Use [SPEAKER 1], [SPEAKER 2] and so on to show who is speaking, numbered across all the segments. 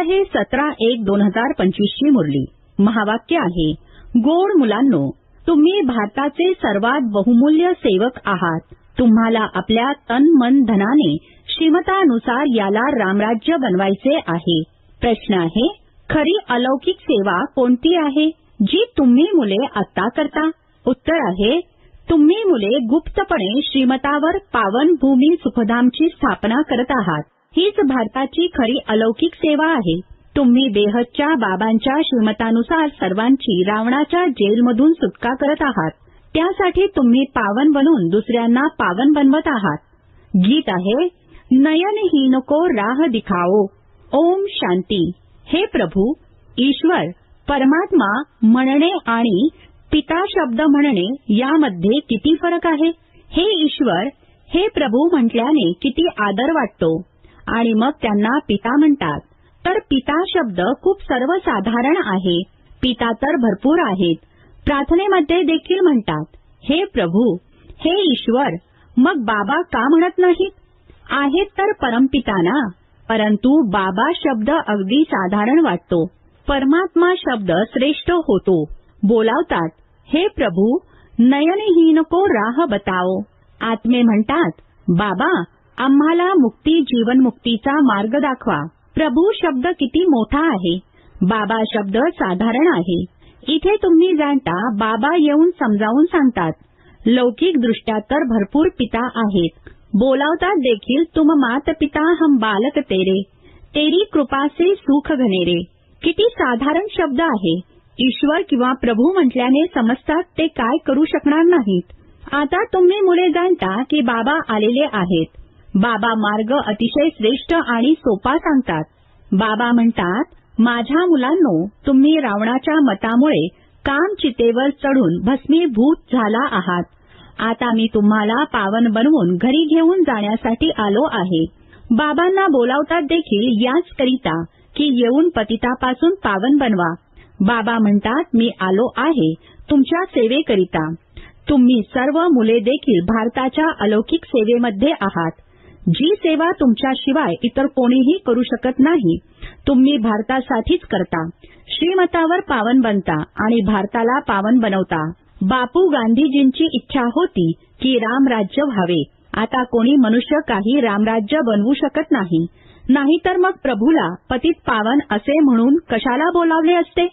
[SPEAKER 1] शांती आहे सतरा एक दोन हजार पंचवीसची मुरली. महावाक्य आहे गोड मुलांनो तुम्ही भारताचे सर्वात बहुमूल्य सेवक आहात. तुम्हाला आपल्या तन मन धनाने श्रीमतानुसार याला रामराज्य बनवायचे आहे. प्रश्न आहे खरी अलौकिक सेवा कोणती आहे? जी तुम्ही मुले आत्ता करता. उत्तर आहे तुम्ही मुले गुप्तपणे श्रीमतावर पावन भूमी सुखधामची स्थापना करत आहात. हीच भारताची खरी अलौकिक सेवा आहे. तुम्ही बेहदच्या बाबांच्या श्रीमतानुसार सर्वांची रावणाच्या जेलमधून सुटका करत आहात. त्यासाठी तुम्ही पावन बनून दुसऱ्यांना पावन बनवत आहात. गीत आहे नयन को राह दिखाओ. ओम शांती. हे प्रभू ईश्वर परमात्मा म्हणणे आणि पिता शब्द म्हणणे यामध्ये किती फरक आहे? हे ईश्वर हे प्रभू म्हटल्याने किती आदर वाटतो? आणि मग त्यांना पिता म्हणतात. तर पिता शब्द खूप सर्वसाधारण आहे. पिता तर भरपूर आहेत. प्रार्थनेमध्ये देखील म्हणतात हे प्रभू हे ईश्वर मग बाबा का म्हणत नाहीत? आहेत तर परमपिता ना? परंतु बाबा शब्द अगदी साधारण वाटतो. परमात्मा शब्द श्रेष्ठ होतो. बोलावतात हे प्रभू नयनहीन को राह बताओ. आत्मे म्हणतात बाबा आम्हाला मुक्ती जीवनमुक्तीचा मार्ग दाखवा. प्रभू शब्द किती मोठा आहे. बाबा शब्द साधारण आहे. इथे तुम्ही जाणता बाबा येऊन समजावून सांगतात. लौकिक दृष्ट्या तर भरपूर पिता आहेत. बोलावतात देखील तुम मात पिता हम बालक तेरे. तेरी कृपासे सुख घनेरे. किती साधारण शब्द आहे. ईश्वर किंवा प्रभू म्हटल्याने समजतात ते काय करू शकणार नाहीत. आता तुम्ही मुले जाणता की बाबा आलेले आहेत. बाबा मार्ग अतिशय श्रेष्ठ आणि सोपा सांगतात. बाबा म्हणतात माझ्या मुलांनो तुम्ही रावणाच्या मतामुळे काम चितेवर चढून भस्मीभूत झाला आहात. आता मी तुम्हाला पावन बनवून घरी घेऊन जाण्यासाठी आलो आहे. बाबांना बोलावतात देखील याच करिता की येऊन पतितापासून पावन बनवा. बाबा म्हणतात मी आलो आहे तुमच्या सेवेकरिता. तुम्ही सर्व मुले देखील भारताच्या अलौकिक सेवेमध्ये आहात. जी सेवा तुमच्याशिवाय इतर कोणीही करू शकत नाही तुम्ही भारतासाठीच करता. श्रीमतावर पावन बनता आणि भारताला पावन बनवता. बापू गांधीजींची इच्छा होती की रामराज्य व्हावे. आता कोणी मनुष्य काही रामराज्य बनवू शकत नाही. नाहीतर मग प्रभूला पतित पावन असे म्हणून कशाला बोलावले असते?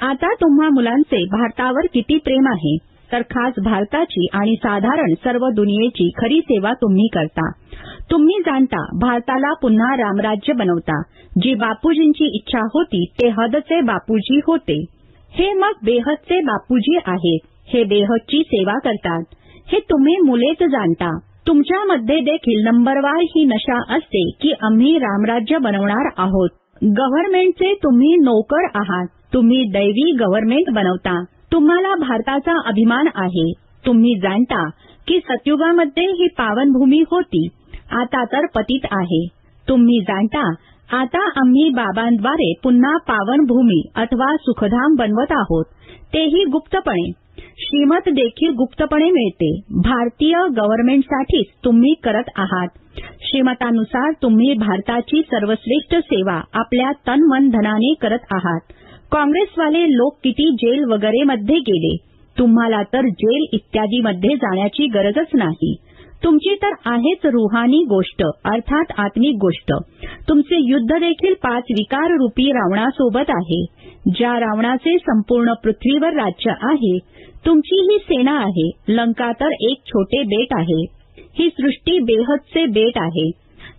[SPEAKER 1] आता तुम्हा मुलांचे भारतावर किती प्रेम आहे. तर खास भारताची आणि साधारण सर्व दुनियेची खरी सेवा तुम्ही करता. तुम्ही जाणता भारताला पुन्हा रामराज्य बनवता. जी बापूजींची इच्छा होती ते हदचे बापूजी होते. हे मग बेहदचे बापूजी आहेत. हे बेहदची सेवा करतात. हे तुम्ही मुलेच जाणता. तुमच्यामध्ये देखील नंबरवार ही नशा असते की आम्ही रामराज्य बनवणार आहोत. गव्हर्नमेंटचे तुम्ही नोकर आहात. तुम्ही दैवी गव्हर्नमेंट बनवता. तुम्हाला भारताचा अभिमान आहे. तुम्ही जाणता की सतयुगामध्ये ही पावनभूमी होती. आता तर पतित आहे. तुम्ही जाणता आता आम्ही बाबांद्वारे पुन्हा पावनभूमी अथवा सुखधाम बनवत आहोत. तेही गुप्तपणे. श्रीमत देखील गुप्तपणे मिळते. भारतीय गव्हर्नमेंटसाठीच तुम्ही करत आहात. श्रीमतानुसार तुम्ही भारताची सर्वश्रेष्ठ सेवा आपल्या तन मन धनाने करत आहात. काँग्रेसवाले लोक किती जेल वगैरे मध्ये गेले. तुम्हाला तर जेल इत्यादीमध्ये जाण्याची गरजच नाही. तुमची तर आहेच रुहानी गोष्ट अर्थात आत्मिक गोष्ट. तुमचे युद्ध देखील पाच विकार रूपी रावणासोबत आहे. ज्या रावणाचे संपूर्ण पृथ्वीवर राज्य आहे तुमची ही सेना आहे. लंका तर एक छोटे बेट आहे. ही सृष्टी बेहदचे बेट आहे.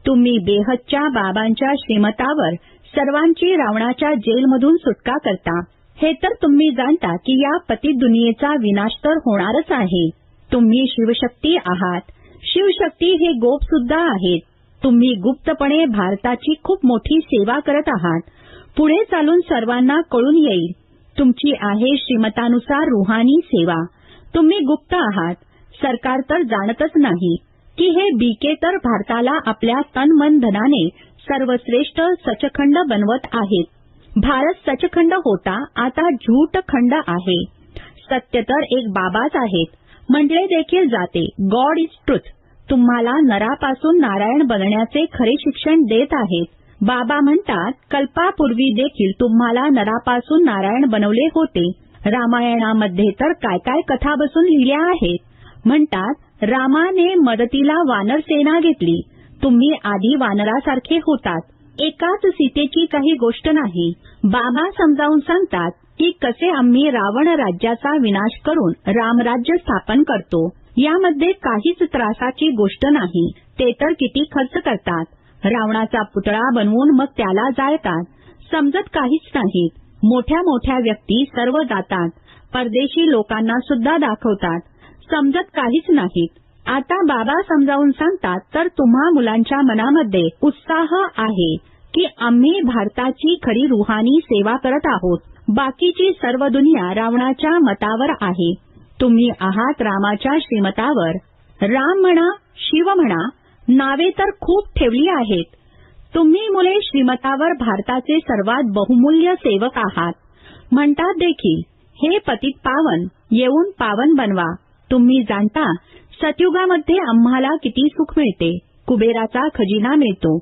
[SPEAKER 1] तुम्ही बेहदच्या बाबांच्या श्रीमतावर सर्वांची रावणाच्या जेलमधून सुटका करता. हे तर तुम्ही जाणता की या पतिदुनियेचा विनाश तर होणारच आहे. तुम्ही शिवशक्ती आहात. शिवशक्ती हे गोप सुद्धा आहेत. तुम्ही गुप्तपणे भारताची खूप मोठी सेवा करत आहात. पुढे चालून सर्वांना कळून येईल. तुमची आहे श्रीमतानुसार रुहानी सेवा. तुम्ही गुप्त आहात. सरकार तर जाणतच नाही. की हे बीके तर भारताला आपल्या तन मन धनाने सर्वश्रेष्ठ सचखंड बनवत आहेत. भारत सचखंड होता आता झूट खंड आहे. सत्य तर एक बाबाच आहेत. म्हटले देखील जाते. गॉड इज ट्रुथ तुम्हाला नरापासून नारायण बनण्याचे खरे शिक्षण देत आहेत. बाबा म्हणतात कल्पापूर्वी देखील तुम्हाला नरापासून नारायण बनवले होते. रामायणामध्ये तर काय काय कथा बसून लिहिल्या आहेत. म्हणतात रामाने मदतीला वानर सेना घेतली. तुम्ही आधी वानरासारखे होतात. एकाच सीतेची काही गोष्ट नाही. बाबा समजावून सांगतात की कसे आम्ही रावण राज्याचा विनाश करून रामराज्य स्थापन करतो. यामध्ये काहीच त्रासाची गोष्ट नाही. ते तर किती खर्च करतात. रावणाचा पुतळा बनवून मग त्याला जाळतात. समजत काहीच नाहीत. मोठ्या मोठ्या व्यक्ती सर्व जातात. परदेशी लोकांना सुद्धा दाखवतात. समजत काहीच नाहीत. आता बाबा समजावून सांगतात तर तुम्हा मुलांच्या मनामध्ये उत्साह आहे की आम्ही भारताची खरी रुहानी सेवा करत आहोत. बाकीची सर्व दुनिया रावणाच्या मतावर आहे. तुम्ही आहात रामाच्या श्रीमतावर. राम म्हणा शिव म्हणा नावे तर खूप ठेवली आहेत. तुम्ही मुले श्रीमतावर भारताचे सर्वात बहुमूल्य सेवक आहात. म्हणतात देखील हे पतित पावन येऊन पावन बनवा. तुम्ही जाणता सतयुगामध्ये आम्हाला किती सुख मिळते. कुबेराचा खजिना मिळतो.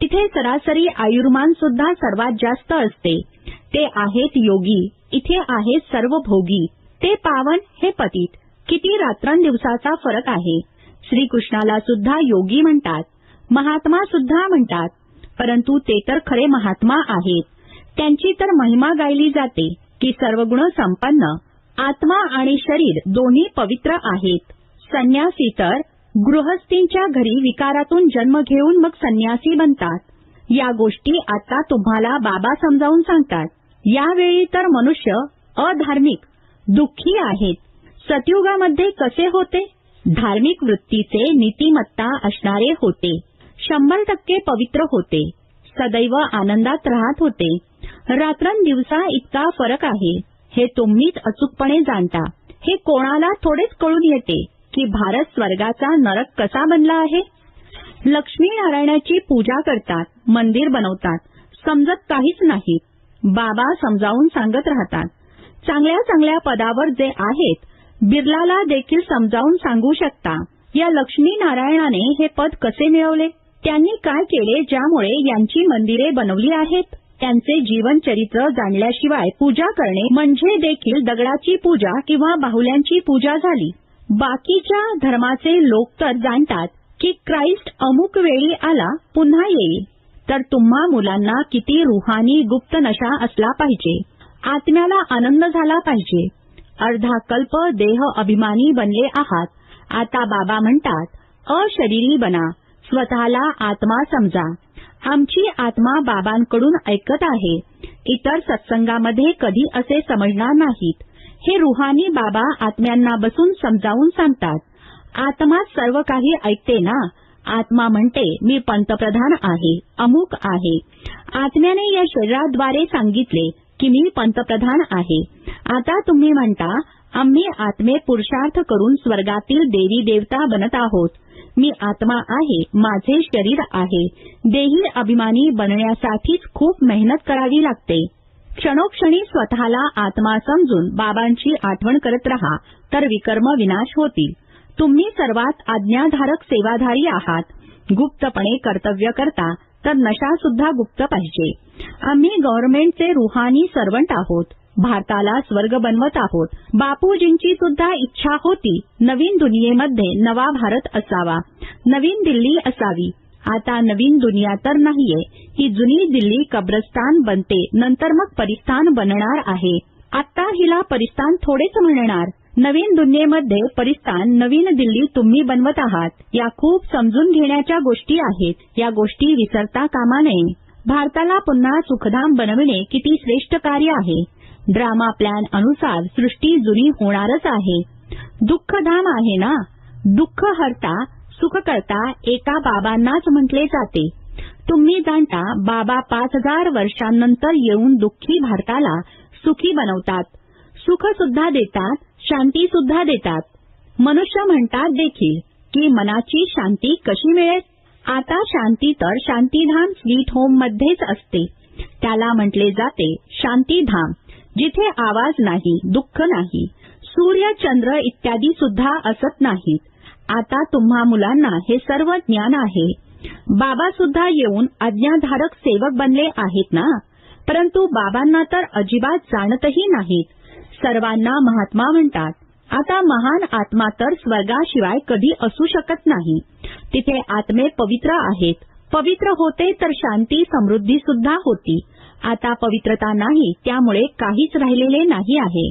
[SPEAKER 1] तिथे सरासरी आयुर्मान सुद्धा सर्वात जास्त असते. ते आहेत योगी. इथे आहेत सर्व भोगी ते पावन हे पतित. किती रात्रंदिवसाचा फरक आहे. श्रीकृष्णाला सुद्धा योगी म्हणतात. महात्मा सुद्धा म्हणतात. परंतु ते तर खरे महात्मा आहेत. त्यांची तर महिमा गायली जाते की सर्व गुण संपन्न. आत्मा आणि शरीर दोन्ही पवित्र आहेत. संन्यासी तर गृहस्थींच्या घरी विकारातून जन्म घेऊन मग संन्यासी बनतात. या गोष्टी आता तुम्हाला बाबा समजावून सांगतात. यावेळी तर मनुष्य अधार्मिक दुःखी आहेत. सतयुगामध्ये कसे होते? धार्मिक वृत्तीचे नीतिमत्ता असणारे होते. शंभर टक्के पवित्र होते. सदैव आनंदात राहत होते. रात्रंदिवसा इतका फरक आहे. हे तुम्हीच अचूकपणे जाणता. हे कोणाला थोडेच कळून येते. की भारत स्वर्गाचा नरक कसा बनला आहे? लक्ष्मी नारायणाची पूजा करतात मंदिर बनवतात समजत काहीच नाही. बाबा समजावून सांगत राहतात. चांगल्या चांगल्या पदावर जे आहेत बिर्लाला देखील समजावून सांगू शकता. या लक्ष्मी नारायणाने हे पद कसे मिळवले? त्यांनी काय केले ज्यामुळे यांची मंदिरे बनवली आहेत? त्यांचे जीवन चरित्र जाणल्याशिवाय पूजा करणे म्हणजे देखील दगडाची पूजा किंवा बाहुल्यांची पूजा झाली. बाकीच्या धर्माचे लोक तर जाणतात की क्राइस्ट अमुक वेळी आला पुन्हा येईल. तर तुम्हा मुलांना किती रुहानी गुप्त नशा असला पाहिजे. आत्म्याला आनंद झाला पाहिजे. अर्धा कल्प देह अभिमानी बनले आहात. आता बाबा म्हणतात अशरीरी बना स्वतःला आत्मा समजा. आमची आत्मा बाबांकडून ऐकत आहे. इतर सत्संगामध्ये कधी असे समजणार नाहीत. हे रुहानी बाबा आत्म्यांना बसून समजावून सांगतात. आत्मा सर्व काही ऐकते ना? आत्मा म्हणते मी पंतप्रधान आहे अमुक आहे. आत्म्याने या शरीराद्वारे सांगितले की मी पंतप्रधान आहे. आता तुम्ही म्हणता आम्ही आत्मे पुरुषार्थ करून स्वर्गातील देवी देवता बनत आहोत. मी आत्मा आहे माझे शरीर आहे. देही अभिमानी बनण्यासाठीच खूप मेहनत करावी लागते. क्षणोक्षणी स्वतःला आत्मा समजून बाबांची आठवण करत रहा तर विकर्म विनाश होतील. तुम्ही सर्वात आज्ञाधारक सेवाधारी आहात. गुप्तपणे कर्तव्य करता तर नशा सुद्धा गुप्त पाहिजे. आम्ही गव्हर्नमेंटचे रुहानी सर्वंट आहोत. भारताला स्वर्ग बनवत आहोत. बापूजींची सुद्धा इच्छा होती नवीन दुनियेमध्ये नवा भारत असावा. नवीन दिल्ली असावी. आता नवीन दुनिया तर नाहीये. ही जुनी दिल्ली कब्रस्तान बनते नंतर मग परिस्थान बनणार आहे. आता हिला परिस्थान थोडेच म्हणणार. नवीन दुनियेमध्ये परिस्थान नवीन दिल्ली तुम्ही बनवत आहात. या खूप समजून घेण्याच्या गोष्टी आहेत. या गोष्टी विसरता कामा नये. भारताला पुन्हा सुखधाम बनविणे किती श्रेष्ठ कार्य आहे. ड्रामा प्लॅन अनुसार सृष्टी जुनी होणारच आहे. दुःखधाम आहे ना? दुःख हरता सुख करता एका बाबांनाच म्हटले जाते. तुम्ही जाणता बाबा पाच हजार वर्षांनंतर येऊन दुःखी भारताला सुखी बनवतात. सुख सुद्धा देतात शांती सुद्धा देतात. मनुष्य म्हणतात देखील की मनाची शांती कशी मिळेल? आता शांती तर शांतीधाम स्वीट होम मध्येच असते. त्याला म्हटले जाते शांतीधाम जिथे आवाज नाही दुःख नाही सूर्य चंद्र इत्यादी सुद्धा असत नाहीत. आता तुम्हा मुलांना हे सर्व ज्ञान आहे. बाबा सुद्धा येऊन आज्ञाधारक सेवक बनले आहेत ना? परंतु बाबांना तर अजिबात जाणतही नाहीत. सर्वांना महात्मा म्हणतात. आता महान आत्मा तर स्वर्गाशिवाय कधी असू शकत नाही. तिथे आत्मे पवित्र आहेत. पवित्र होते तर शांती समृद्धी सुद्धा होती. आता पवित्रता नाही त्यामुळे काहीच राहिलेले नाही आहे.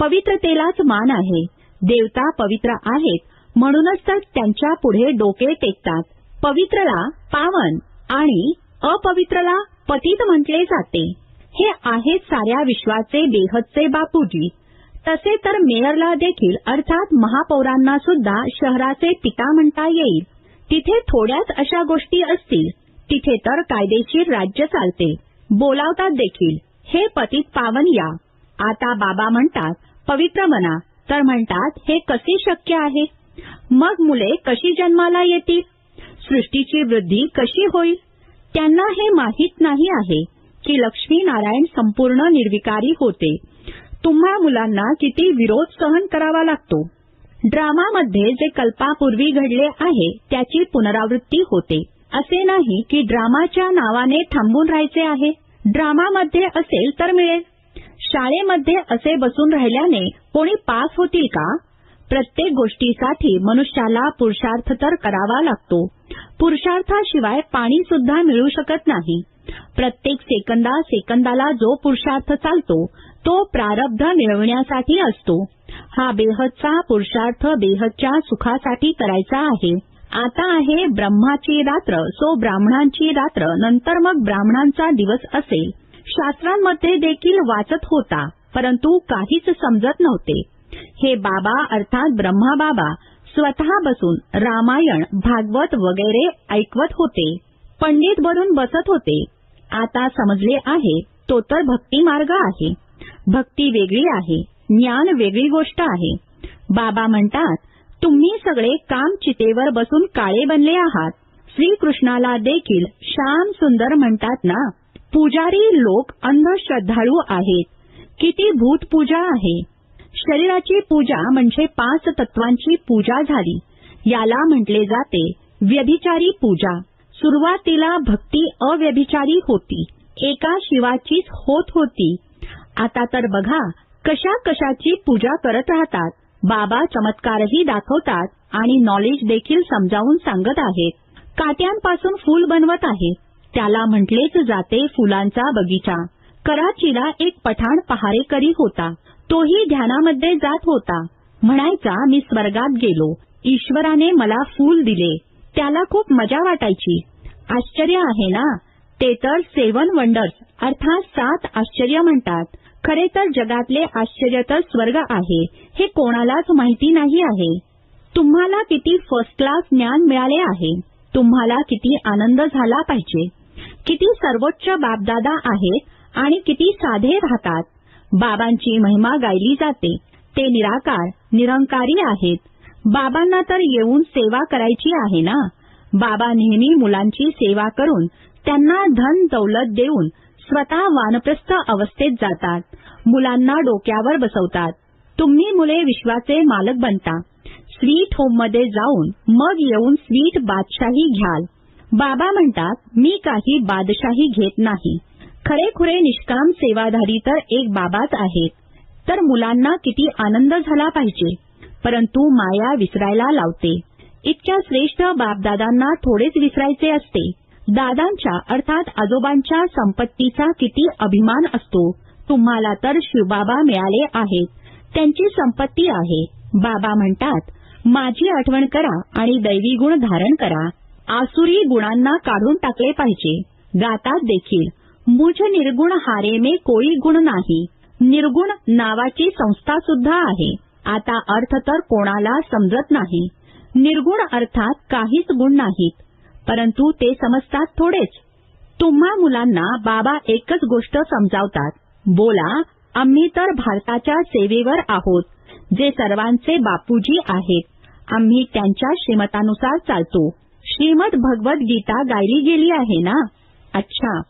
[SPEAKER 1] पवित्रतेलाच मान आहे. देवता पवित्र आहेत. म्हणूनच तर त्यांच्या पुढे डोके टेकतात. पवित्रला पावन आणि अपवित्रला पतित म्हटले जाते. हे आहेत साऱ्या विश्वाचे बेहदचे बापूजी. तसे तर मेयरला देखील अर्थात महापौरांना सुद्धा शहराचे पिता म्हणता येईल. तिथे थोड्याच अशा गोष्टी असतील. तिथे तर कायदेशीर राज्य चालते. बोलावतात देखील. हे पतित पावन या. आता बाबा म्हणतात पवित्र मना. तर म्हणतात हे कसे शक्य आहे? मग मुले कशी जन्माला येतील? सृष्टीची वृद्धी कशी होईल? त्यांना हे माहीत नाही आहे की लक्ष्मी नारायण संपूर्ण निर्विकारी होते. तुम्हा मुलांना किती विरोध सहन करावा लागतो. ड्रामामध्ये जे कल्पापूर्वी घडले आहे त्याची पुनरावृत्ती होते. असे नाही की ड्रामाच्या नावाने थांबून राहायचे आहे. ड्रामामध्ये असेल तर मिळेल. शाळेमध्ये असे बसून राहिल्याने कोणी पास होतील का? प्रत्येक गोष्टीसाठी मनुष्याला पुरुषार्थ तर करावा लागतो. पुरुषार्थाशिवाय पाणी सुद्धा मिळू शकत नाही. प्रत्येक सेकंदा सेकंदाला जो पुरुषार्थ चालतो तो प्रारब्ध मिळवण्यासाठी असतो. हा बेहदचा पुरुषार्थ बेहदच्या सुखासाठी करायचा आहे. आता आहे ब्रह्माची रात्र सो ब्राह्मणांची रात्र नंतर मग ब्राह्मणांचा दिवस असेल. शास्त्रांमध्ये देखील वाचत होता परंतु काहीच समजत नव्हते. हे बाबा अर्थात ब्रह्मा बाबा स्वतः बसून रामायण भागवत वगैरे ऐकवत होते. पंडित बनून बसत होते. आता समजले आहे तो तर भक्ती मार्ग आहे. भक्ती वेगळी आहे ज्ञान वेगळी गोष्ट आहे. बाबा म्हणतात तुम्ही सगळे काम चितेवर बसून काळे बनले आहात. श्रीकृष्णाला देखील श्याम सुंदर म्हणतात ना पुजारी लोक अंधश्रद्धाळू आहेत. किती भूत पूजा आहे. शरीराची पूजा म्हणजे पाच तत्वांची पूजा झाली. याला म्हटले जाते व्यभिचारी पूजा. सुरुवातीला भक्ती अव्यभिचारी होती. एका शिवाचीच होत होती. आता तर बघा कशा कशाची पूजा करत राहतात. बाबा चमत्कारही दाखवतात आणि नॉलेज देखील समजावून सांगत आहेत. काट्यांपासून फूल बनवत आहेत. त्याला म्हटलेच जाते फुलांचा बगीचा. कराचीला एक पठाण पहारेकरी होता. तोही ध्यानामध्ये जात होता. म्हणायचा मी स्वर्गात गेलो. ईश्वराने मला फूल दिले. त्याला खूप मजा वाटायची. आश्चर्य आहे ना? ते तर सेवन वंडर्स अर्थात सात आश्चर्य म्हणतात. खरे तर जगातले आश्चर्य तर स्वर्ग आहे. हे कोणालाच माहिती नाही आहे. तुम्हाला किती फर्स्ट क्लास ज्ञान मिळाले आहे. तुम्हाला किती आनंद झाला पाहिजे. किती सर्वोच्च बापदादा आहेत आणि किती साधे राहतात. बाबांची महिमा गायली जाते. ते निराकार निरंकारी आहेत. बाबांना तर येऊन सेवा करायची आहे ना? बाबा नेहमी मुलांची सेवा करून त्यांना धन दौलत देऊन स्वतः वानप्रस्थ अवस्थेत जातात. मुलांना डोक्यावर बसवतात. तुम्ही मुले विश्वाचे मालक बनता. स्वीट होममध्ये जाऊन मग येऊन स्वीट बादशाही घ्याल. बाबा म्हणतात मी काही बादशाही घेत नाही. खरेखुरे निष्काम सेवाधारी तर एक बाबाच आहेत. तर मुलांना किती आनंद झाला पाहिजे. परंतु माया विसरायला लावते. इतक्या श्रेष्ठ बापदादांना थोडेच विसरायचे असते. दादांच्या अर्थात आजोबांच्या संपत्तीचा किती अभिमान असतो. तुम्हाला तर शिवबाबा मिळाले आहेत. त्यांची संपत्ती आहे. बाबा म्हणतात माझी आठवण करा आणि दैवी गुण धारण करा. आसुरी गुणांना काढून टाकले पाहिजे. गातात देखील मुझ निर्गुण हारे में कोई गुण नाही. निर्गुण नावाची संस्था सुद्धा आहे. आता अर्थ तर कोणाला समजत नाही. निर्गुण अर्थात काहीच गुण नाहीत परंतु ते समजतात थोडेच. तुम्हा मुलांना बाबा एकच गोष्ट समजावतात. बोला आम्ही तर भारताच्या सेवेवर आहोत जे सर्वांचे बापूजी आहेत. आम्ही त्यांच्या श्रीमतानुसार चालतो. श्रीमद भगवत गीता गायली गेली आहे ना? अच्छा.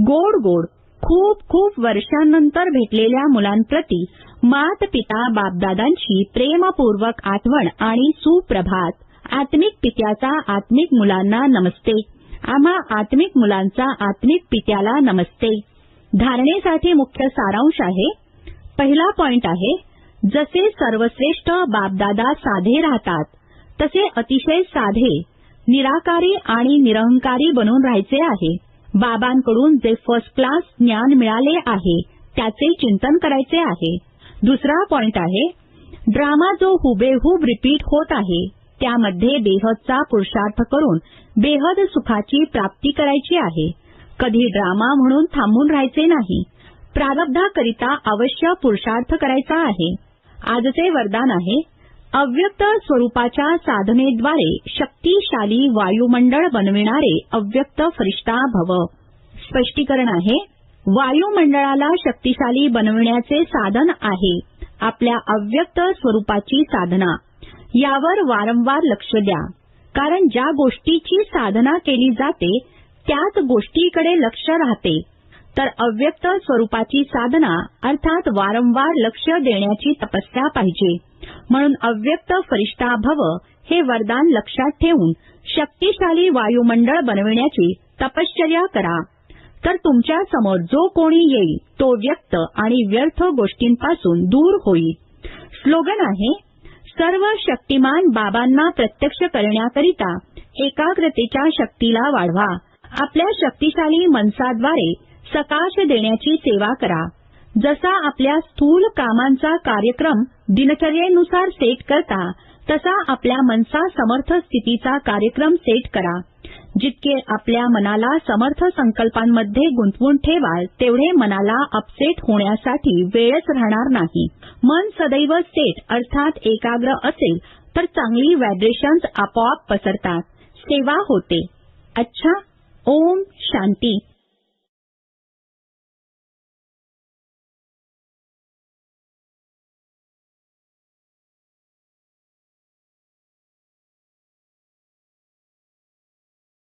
[SPEAKER 1] गोड गोड खूप खूप वर्षांनंतर भेटलेल्या मुलांप्रती मात पिता बापदादांची प्रेमपूर्वक आठवण आणि सुप्रभात. आत्मिक पित्याचा आत्मिक मुलांना नमस्ते. आम्हा आत्मिक मुलांचा आत्मिक पित्याला नमस्ते. धारणेसाठी मुख्य सारांश आहे. पहिला पॉइंट आहे जसे सर्वश्रेष्ठ बापदादा साधे राहतात तसे अतिशय साधे निराकारी आणि निरहंकारी बनून राहायचे आहे. बाबांकडून जे फर्स्ट क्लास ज्ञान मिळाले आहे त्याचे चिंतन करायचे आहे. दुसरा पॉइंट आहे ड्रामा जो हुबेहूब रिपीट होत आहे त्यामध्ये बेहदचा पुरुषार्थ करून बेहद सुखाची प्राप्ती करायची आहे. कधी ड्रामा म्हणून थांबून राहायचे नाही प्रारब्धाकरिता अवश्य पुरुषार्थ करायचा आहे. आजचे वरदान आहे अव्यक्त स्वरूपाच्या साधनेद्वारे शक्तिशाली वायुमंडळ बनविणारे अव्यक्त फरिश्ता भव. स्पष्टीकरण आहे वायुमंडळाला शक्तिशाली बनविण्याचे साधन आहे आपल्या अव्यक्त स्वरूपाची साधना. यावर वारंवार लक्ष द्या कारण ज्या गोष्टीची साधना केली जाते त्याच गोष्टीकडे लक्ष राहते. तर अव्यक्त स्वरूपाची साधना अर्थात वारंवार लक्ष देण्याची तपस्या पाहिजे. म्हणून अव्यक्त फरिश्ता भव हे वरदान लक्षात ठेवून शक्तिशाली वायुमंडळ बनविण्याची तपश्चर्या करा. तर तुमच्यासमोर जो कोणी येईल तो व्यक्त आणि व्यर्थ गोष्टींपासून दूर होईल. स्लोगन आहे सर्व शक्तिमान बाबांना प्रत्यक्ष करण्याकरिता एकाग्रतेच्या शक्तीला वाढवा. आपल्या शक्तिशाली मनसाद्वारे सकाश देण्याची सेवा करा. जसा आपल्या स्थूल कामांचा कार्यक्रम दिनचर्येनुसार सेट करता तसा आपल्या मनसा समर्थ स्थितीचा कार्यक्रम सेट करा. जितके आपल्या मनाला समर्थ संकल्पांमध्ये गुंतवून ठेवाल तेवढे मनाला अपसेट होण्यासाठी वेळच राहणार नाही. मन सदैव सेट अर्थात एकाग्र असेल तर चांगली व्हायब्रेशन्स आपोआप पसरतात. सेवा होते. अच्छा ओम शांती.